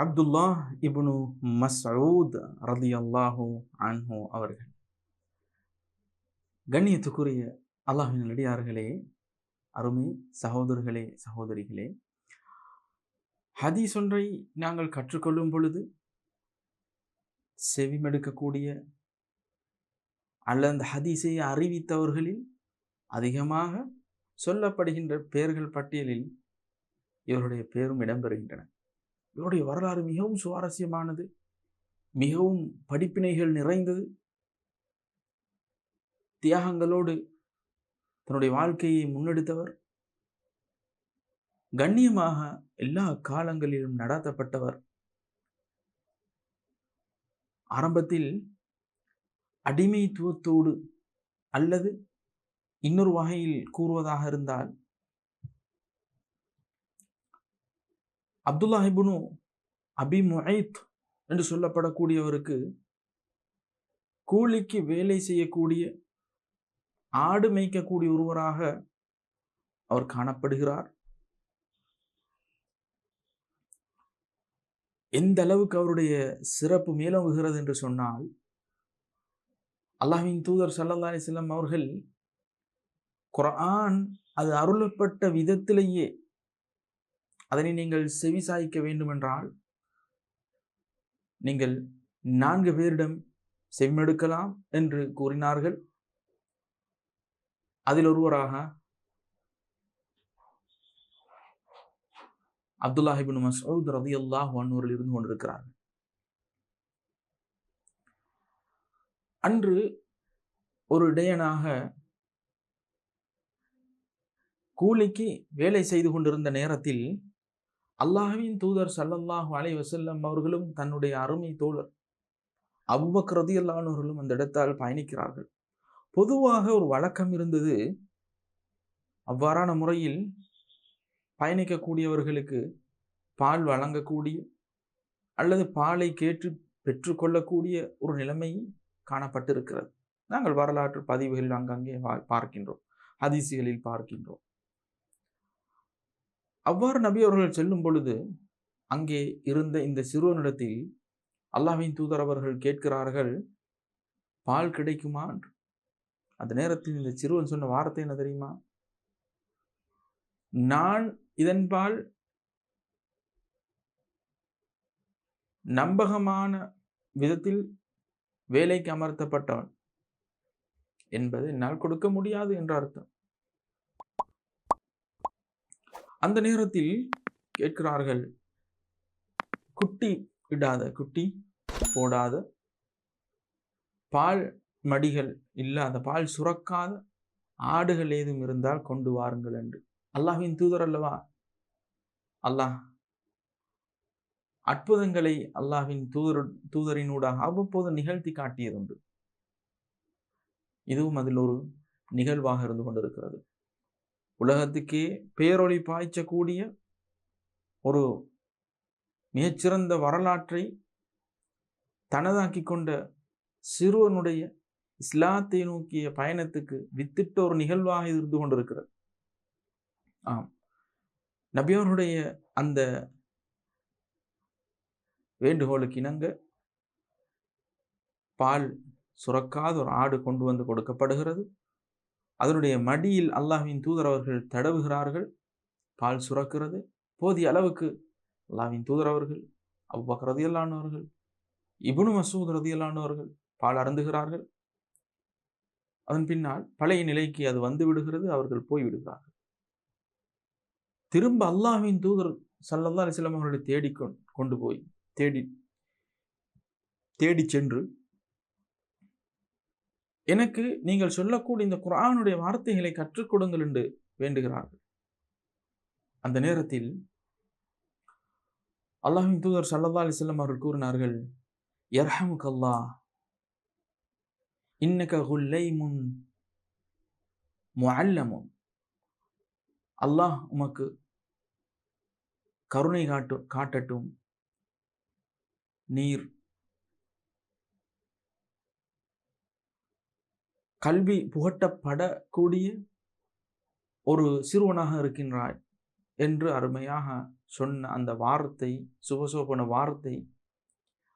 அப்துல்லா இப்னு மசூத் ரதி அல்லாஹூ அன்ஹு அவர்கள். கண்ணியத்துக்குரிய அல்லாஹின் நடிகார்களே அருமை சகோதரர்களே சகோதரிகளே ஹதீஸ் ஒன்றை நாங்கள் கற்றுக்கொள்ளும் பொழுது செவிமெடுக்கக்கூடிய அல்ல அந்த ஹதீஸை அறிவித்தவர்களில் அதிகமாக சொல்லப்படுகின்ற பெயர்கள் பட்டியலில் இவருடைய பெயரும் இடம்பெறுகின்றன இவருடைய வரலாறு மிகவும் சுவாரஸ்யமானது மிகவும் படிப்பினைகள் நிறைந்தது. தியாகங்களோடு தன்னுடைய வாழ்க்கையை முன்னெடுத்தவர். கண்ணியமாக எல்லா காலங்களிலும் நடாத்தப்பட்டவர். ஆரம்பத்தில் அடிமைத்துவத்தோடு அல்லது இன்னொரு வகையில் கூறுவதாக இருந்தால் அப்துல்லாஹிபுனு அபி முஹைத் என்று சொல்லப்படக்கூடியவருக்கு கூலிக்கு வேலை செய்யக்கூடிய ஆடு மேய்க்கக்கூடிய ஒருவராக அவர் காணப்படுகிறார். எந்த அளவுக்கு அவருடைய சிறப்பு மேலோங்குகிறது என்று சொன்னால் அல்லாஹின் தூதர் சல்லா அலிஸ்லாம் அவர்கள் குரான் அது அருளப்பட்ட விதத்திலேயே அதனை நீங்கள் செவிசாய்க்க வேண்டுமென்றால் நீங்கள் நான்கு பேரிடம் செவிமெடுக்கலாம் என்று கூறினார்கள். அதில் ஒருவராக அப்துல்லாஹிபின் மசூத் ரதி அல்லாஹ் அன்னூரில் இருந்து கொண்டிருக்கிறார்கள் அன்று ஒரு இடையனாக கூலிக்கு வேலை செய்து கொண்டிருந்த நேரத்தில் அல்லாஹுவின் தூதர் சல்லல்லாஹு அலை வசல்லம் அவர்களும் தன்னுடைய அருமை தோழர் அவ்வக் ரதி அந்த இடத்தால் பயணிக்கிறார்கள். பொதுவாக ஒரு வழக்கம் இருந்தது. அவ்வாறான முறையில் பயணிக்கக்கூடியவர்களுக்கு பால் வழங்கக்கூடிய அல்லது பாலை கேட்டு பெற்றுக்கொள்ளக்கூடிய ஒரு நிலைமை காணப்பட்டிருக்கிறது. நாங்கள் வரலாற்று பதிவுகளில் அங்கங்கே பார்க்கின்றோம். அதிசிகளில் பார்க்கின்றோம். அவ்வாறு நபி அவர்கள் செல்லும் பொழுது அங்கே இருந்த இந்த சிறுவனிடத்தில் அல்லாஹின் தூதர் அவர்கள் கேட்கிறார்கள் பால் கிடைக்குமா? என்று. அந்த நேரத்தில் இந்த சிறுவன் சொன்ன வார்த்தை என்ன தெரியுமா? நான் இதன்பால் நம்பகமான விதத்தில் வேலைக்கு அமர்த்தப்பட்டவன். என்பது என்னால் கொடுக்க முடியாது என்ற அர்த்தம். அந்த நேரத்தில் கேட்கிறார்கள் குட்டி விடாத குட்டி போடாத. பால் மடிகள் இல்லாத பால் சுரக்காத ஆடுகள் ஏதும் இருந்தால் கொண்டு வாருங்கள் என்று. அல்லாஹின் தூதர் அல்லவா? அல்லாஹ் அற்புதங்களை அல்லாஹின் தூதர் தூதரினூடாக அவ்வப்போது நிகழ்த்தி காட்டியதுண்டு. இதுவும் அதில் ஒரு நிகழ்வாக இருந்து கொண்டிருக்கிறது. உலகத்துக்கே பேரொளி பாய்ச்சக்கூடிய ஒரு மிகச்சிறந்த வரலாற்றை தனதாக்கி கொண்ட சிறுவனுடைய இஸ்லாத்தை நோக்கிய பயணத்துக்கு வித்திட்ட ஒரு நிகழ்வாக இருந்து கொண்டிருக்கிறது. ஆம். நபியோருடைய அந்த வேண்டுகோளுக்கு இணங்க பால் சுரக்காத ஒரு ஆடு கொண்டு வந்து கொடுக்கப்படுகிறது. அதனுடைய மடியில் அல்லாஹின் தூதர் அவர்கள் தடவுகிறார்கள். பால் சுரக்கிறது. போதிய அளவுக்கு அல்லாவின் தூதர் அவர்கள் அவ்வக் ரதியல்லானவர்கள் இபுனு மசூத் ரதியல்லானவர்கள் பால் அருந்துகிறார்கள். அதன் பின்னால் பழைய நிலைக்கு அது வந்து விடுகிறது அவர்கள் போய்விடுகிறார்கள் திரும்ப அல்லாஹின் தூதர் சல்லல்லா அலிஸ்லாம் அவர்களை தேடி கொண்டு போய் தேடி தேடி சென்று எனக்கு நீங்கள் சொல்லக்கூடிய இந்த குரானுடைய வார்த்தைகளை கற்றுக் கொடுங்கள் என்று வேண்டுகிறார்கள். அந்த நேரத்தில் அல்லாஹின் தூதர் சல்லா அலிஸ்லாம் அவர்கள் கூறினார்கள் எர்ஹமுக் அல்லாஹ் இன்னக முன் முஅல்லமுன். அல்லாஹ் உமக்கு கருணை காட்டு காட்டட்டும் நீர் கல்வி புகட்டப்படக்கூடிய ஒரு சிறுவனாக இருக்கின்றாய் என்று அருமையாக சொன்ன அந்த வார்த்தை சுபசோபன வார்த்தை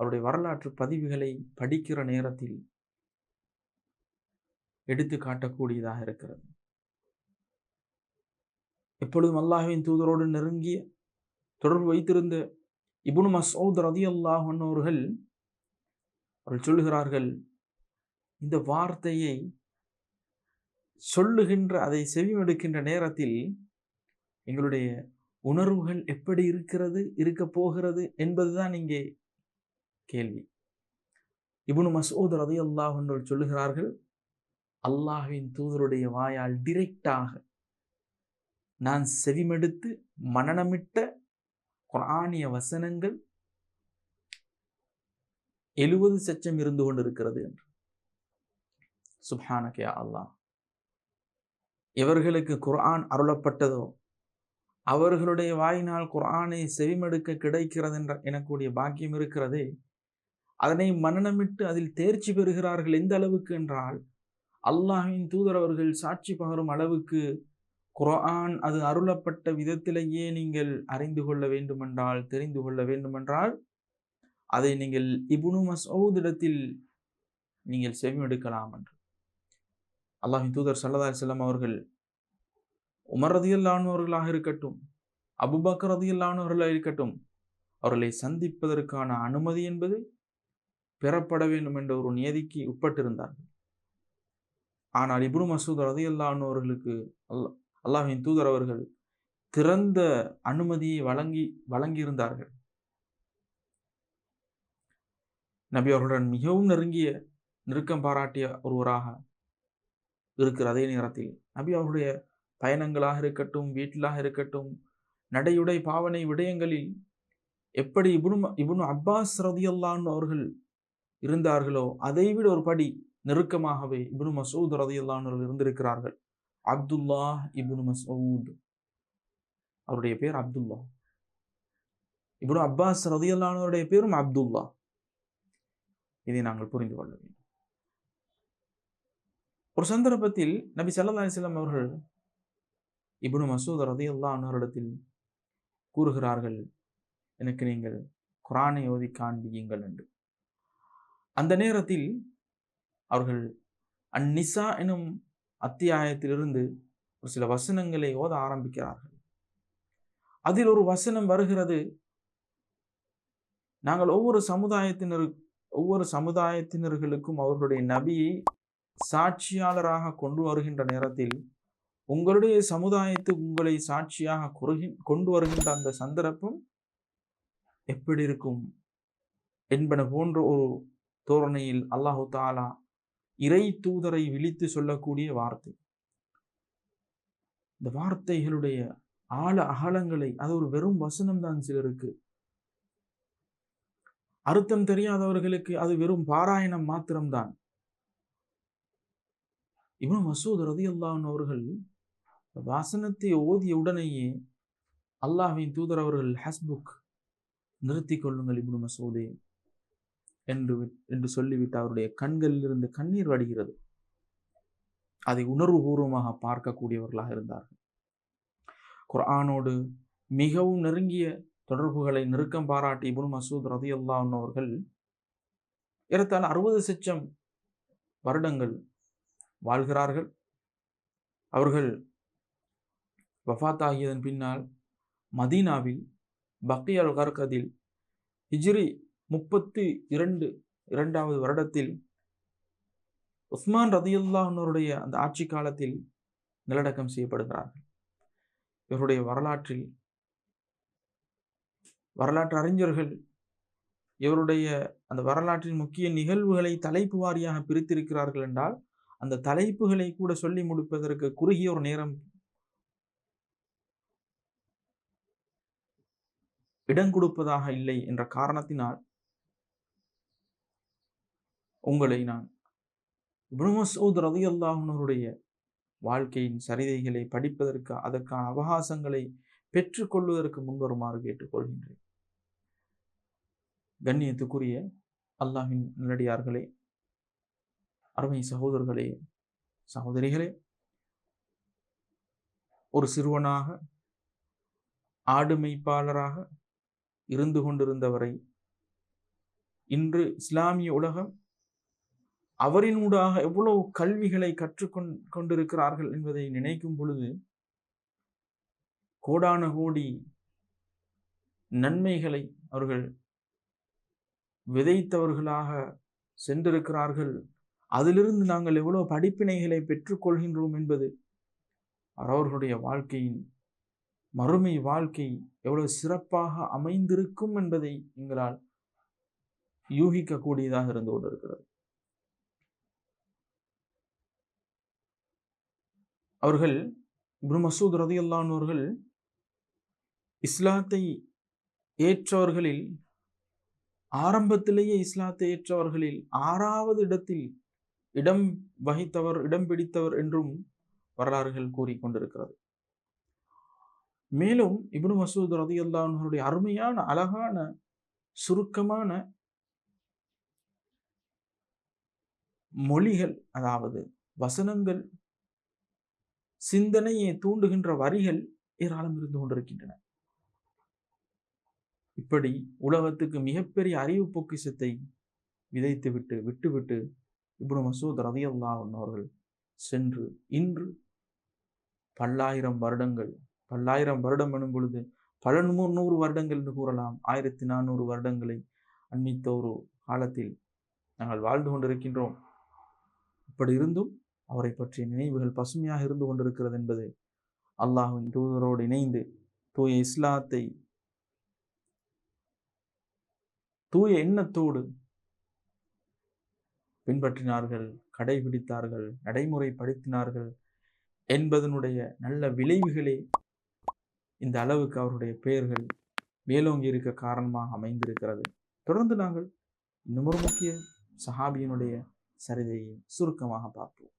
அவருடைய வரலாற்று பதிவுகளை படிக்கிற நேரத்தில் எடுத்து காட்டக்கூடியதாக இருக்கிறது. எப்பொழுதும் அல்லாஹுவின் தூதரோடு நெருங்கிய தொடர்பு வைத்திருந்த இபுனு மசூத் ரதி அல்லாஹ் அவர்கள் அவர்கள் சொல்லுகிறார்கள் இந்த வார்த்தையை சொல்லுகின்ற அதை செவிமடுக்கின்ற நேரத்தில் எங்களுடைய உணர்வுகள் எப்படி இருக்கிறது இருக்க போகிறது என்பதுதான் இங்கே கேள்வி. இபுனு மசூத் ரதி அல்லாஹ் சொல்லுகிறார்கள் அல்லாஹின் தூதருடைய வாயால் டிரெக்டாக நான் செவிமெடுத்து மனநமிட்ட குரானிய வசனங்கள் எழுபது சச்சம் இருந்து கொண்டிருக்கிறது என்று. சுப்ஹானகே அல்லாஹ். எவர்களுக்கு குர்ஆன் அருளப்பட்டதோ? அவர்களுடைய வாயினால் குர்ஆனை செவிமெடுக்க கிடைக்கிறது என்ற எனக்கூடிய பாக்கியம் இருக்கிறதே? அதனை மனநமிட்டு அதில் தேர்ச்சி பெறுகிறார்கள் எந்த அளவுக்கு என்றால் அல்லாஹின் தூதர் அவர்கள் சாட்சி பகரும் அளவுக்கு குரான் அது அருளப்பட்ட விதத்திலேயே நீங்கள் அறிந்து கொள்ள வேண்டுமென்றால் தெரிந்து கொள்ள வேண்டுமென்றால் அதை நீங்கள் இபுனு மசூதிடத்தில் நீங்கள் செவிமெடுக்கலாம் என்று. அல்லாஹின் தூதர் சல்லதா செல்லம் அவர்கள் உமர் ரதியல்லானவர்களாக இருக்கட்டும் அபுபக்கர் ரதியல்லானவர்களாக இருக்கட்டும் அவர்களை சந்திப்பதற்கான அனுமதி என்பது பெறப்பட வேண்டும் என்ற ஒரு நியதிக்கு உட்பட்டிருந்தார்கள். ஆனால் இப்னு மசூத் ரதியல்லானவர்களுக்கு அல்லா அல்லாஹின் தூதர் அவர்கள் திறந்த அனுமதியை வழங்கி வழங்கியிருந்தார்கள். நபி அவர்களுடன் மிகவும் நெருங்கிய நெருக்கம் பாராட்டிய ஒருவராக இருக்கிற அதே நேரத்தில் நபி அவர்களுடைய பயணங்களாக இருக்கட்டும் வீட்டிலாக இருக்கட்டும் நடையுடை பாவனை விடயங்களில் எப்படி இபுனு இபுனு அப்பாஸ் ரதியல்லான் அவர்கள் இருந்தார்களோ அதைவிட ஒரு படி நெருக்கமாகவே இபுனு மசூத் ரதியல்லான் அவர்கள் இருந்திருக்கிறார்கள். அப்துல்லா இபுனு மசூத். அவருடைய பேர் அப்துல்லா இபுனு அப்பாஸ் ரதியல்லானவருடைய பேரும் அப்துல்லா இதை நாங்கள் புரிந்து கொள்ள வேண்டும். ஒரு சந்தர்ப்பத்தில் நபி சல்லா அலிஸ்லாம் அவர்கள் இப்னு மசூத் ரதி அன்னோரிடத்தில் கூறுகிறார்கள் எனக்கு நீங்கள் குரானை ஓதி காண்பியுங்கள் என்று. அந்த நேரத்தில் அவர்கள் அந்நிசா எனும் அத்தியாயத்திலிருந்து ஒரு சில வசனங்களை ஓத ஆரம்பிக்கிறார்கள். அதில் ஒரு வசனம் வருகிறது நாங்கள் ஒவ்வொரு சமுதாயத்தினர் ஒவ்வொரு சமுதாயத்தினர்களுக்கும் அவர்களுடைய நபியை சாட்சியாளராக கொண்டு வருகின்ற நேரத்தில் உங்களுடைய சமுதாயத்து உங்களை சாட்சியாக குறுகி கொண்டு வருகின்ற அந்த சந்தர்ப்பம் எப்படி இருக்கும்? என்பன போன்ற ஒரு தோரணையில் அல்லாஹு தாலா இறை தூதரை விழித்து சொல்லக்கூடிய வார்த்தை. இந்த வார்த்தைகளுடைய ஆழ அகலங்களை அது ஒரு வெறும் வசனம் தான் சிலருக்கு. அர்த்தம் தெரியாதவர்களுக்கு அது வெறும் பாராயணம் மாத்திரம்தான். இவன் மசூத் ரதி அல்லான் அவர்கள் வாசனத்தை ஓதிய உடனேயே அல்லாஹின் தூதர் அவர்கள் ஹஸ்புக் நிறுத்தி கொள்ளுங்கள் இப்னு மசூதே என்று என்று சொல்லிவிட்டு அவருடைய கண்களில் இருந்து கண்ணீர் வடிகிறது. அதை உணர்வுபூர்வமாக பார்க்கக்கூடியவர்களாக இருந்தார்கள். குர்ஆனோடு மிகவும் நெருங்கிய தொடர்புகளை நெருக்கம் பாராட்டி இபுன் மசூத் ரதி அவர்கள் ஏறத்தாழ அறுபது சச்சம் வருடங்கள் வாழ்கிறார்கள். அவர்கள் வஃத்தாகியதன் பின்னால் மதீனாவில் பக்கியால் கர்கதில் ஹிஜ்ரி முப்பத்தி இரண்டு இரண்டாவது வருடத்தில் உஸ்மான் ரதியுல்லாஹனுடைய அந்த ஆட்சி காலத்தில் நிலடக்கம் செய்யப்படுகிறார்கள். இவருடைய வரலாற்றில் வரலாற்று அறிஞர்கள் இவருடைய அந்த வரலாற்றின் முக்கிய நிகழ்வுகளை தலைப்பு வாரியாக பிரித்திருக்கிறார்கள் என்றால் அந்த தலைப்புகளை கூட சொல்லி முடிப்பதற்கு குறுகிய ஒரு நேரம் இடம் கொடுப்பதாக இல்லை என்ற காரணத்தினால் உங்களை நான் இப்னு ரவி அல்லாஹனுடைய வாழ்க்கையின் சரிதைகளை படிப்பதற்கு அதற்கான அவகாசங்களை பெற்றுக்கொள்வதற்கு முன்வருமாறு கேட்டுக்கொள்கின்றேன். கண்ணியத்துக்குரிய அல்லாஹின் நல்லடியார்களே அருமை சகோதரர்களே சகோதரிகளே ஒரு சிறுவனாக ஆடு மெய்ப்பாளராக இருந்து கொண்டிருந்தவரை இன்று இஸ்லாமிய உலகம் அவரினூடாக எவ்வளவு கல்விகளை கற்றுக்கொண் கொண்டிருக்கிறார்கள் என்பதை நினைக்கும் பொழுது கோடான கோடி நன்மைகளை அவர்கள் விதைத்தவர்களாக சென்றிருக்கிறார்கள் அதிலிருந்து நாங்கள் எவ்வளவு படிப்பினைகளை பெற்றுக்கொள்கின்றோம் என்பது அவர்களுடைய வாழ்க்கையின் மறுமை வாழ்க்கை எவ்வளவு சிறப்பாக அமைந்திருக்கும் என்பதை எங்களால் யூகிக்கக்கூடியதாக இருந்து கொண்டிருக்கிறது. அவர்கள் இப்னு மசூத் ரதியல்லான் இஸ்லாத்தை ஏற்றவர்களில் ஆரம்பத்திலேயே இஸ்லாத்தை ஏற்றவர்களில் ஆறாவது இடத்தில் இடம் வகித்தவர் இடம் பிடித்தவர் என்றும் வரலாறுகள் கூறிக்கொண்டிருக்கிறது மேலும் இப்னு மசூத் ரதி அல்லாஹனுடைய அருமையான அழகான சுருக்கமான மொழிகள் அதாவது வசனங்கள் சிந்தனையை தூண்டுகின்ற வரிகள் ஏராளம் இருந்து கொண்டிருக்கின்றன. இப்படி உலகத்துக்கு மிகப்பெரிய அறிவு பொக்கிசத்தை விதைத்துவிட்டு விட்டுவிட்டு இப்படி மசூத் ரதியல்லா அவர்கள் சென்று இன்று பல்லாயிரம் வருடங்கள் பல்லாயிரம் வருடம் எனும் பொழுது பல நூறு நூறு வருடங்கள் என்று கூறலாம். ஆயிரத்தி நானூறு வருடங்களை அண்மித்த ஒரு காலத்தில் நாங்கள் வாழ்ந்து கொண்டிருக்கின்றோம். இப்படி இருந்தும் அவரை பற்றிய நினைவுகள் பசுமையாக இருந்து கொண்டிருக்கிறது என்பது அல்லாஹின் தூதரோடு இணைந்து தூய இஸ்லாத்தை தூய எண்ணத்தோடு பின்பற்றினார்கள் கடைபிடித்தார்கள் நடைமுறைப்படுத்தினார்கள் என்பதனுடைய நல்ல விளைவுகளே இந்த அளவுக்கு அவருடைய பெயர்கள் மேலோங்கி இருக்க காரணமாக அமைந்திருக்கிறது. தொடர்ந்து நாங்கள் இன்னும் ஒரு முக்கிய சஹாபியினுடைய சரிதையை சுருக்கமாக பார்ப்போம்.